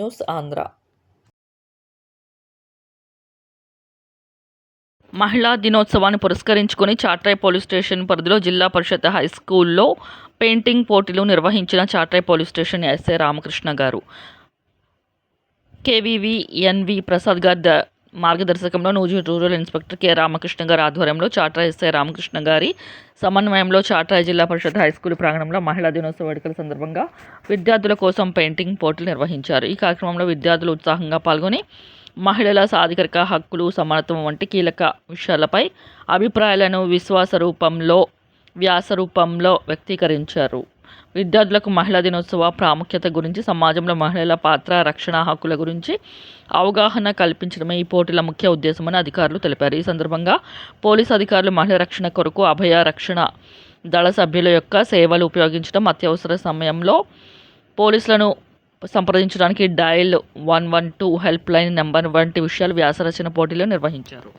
News Andhra మహిళా దినోత్సవాన్ని పురస్కరించుకుని చాట్రాయ్ పోలీస్ స్టేషన్ పరిధిలో జిల్లా పరిషత్ హై స్కూల్లో పెయింటింగ్ పోటీలు నిర్వహించిన Chatrai police station SI Ramakrishna గారు. కేవీవి ఎన్వి ప్రసాద్ గారి మార్గదర్శకంలో Nuzvid rural inspector K. Ramakrishna గారి ఆధ్వర్యంలో చాట్రా ఎస్ఐ రామకృష్ణ గారి సమన్వయంలో చాట్రాయ్ జిల్లా పరిషత్ హై స్కూల్ ప్రాంగణంలో మహిళా దినోత్సవ వేడుకల సందర్భంగా విద్యార్థుల కోసం పెయింటింగ్ పోటీలు నిర్వహించారు. ఈ కార్యక్రమంలో విద్యార్థులు ఉత్సాహంగా పాల్గొని మహిళల సాధికారిక హక్కులు సమానత్వం వంటి కీలక విషయాలపై అభిప్రాయాలను విశ్వాస రూపంలో వ్యాస రూపంలో వ్యక్తీకరించారు. విద్యార్థులకు మహిళా దినోత్సవ ప్రాముఖ్యత గురించి సమాజంలో మహిళల పాత్ర రక్షణ హక్కుల గురించి అవగాహన కల్పించడమే ఈ పోటీల ముఖ్య ఉద్దేశమని అధికారులు తెలిపారు. ఈ సందర్భంగా పోలీసు అధికారులు మహిళ రక్షణ కొరకు అభయ రక్షణ దళ సభ్యుల యొక్క సేవలు ఉపయోగించడం అత్యవసర సమయంలో పోలీసులను సంప్రదించడానికి dial one one two help line number వంటి విషయాలు వ్యాసరచన పోటీలు నిర్వహించారు.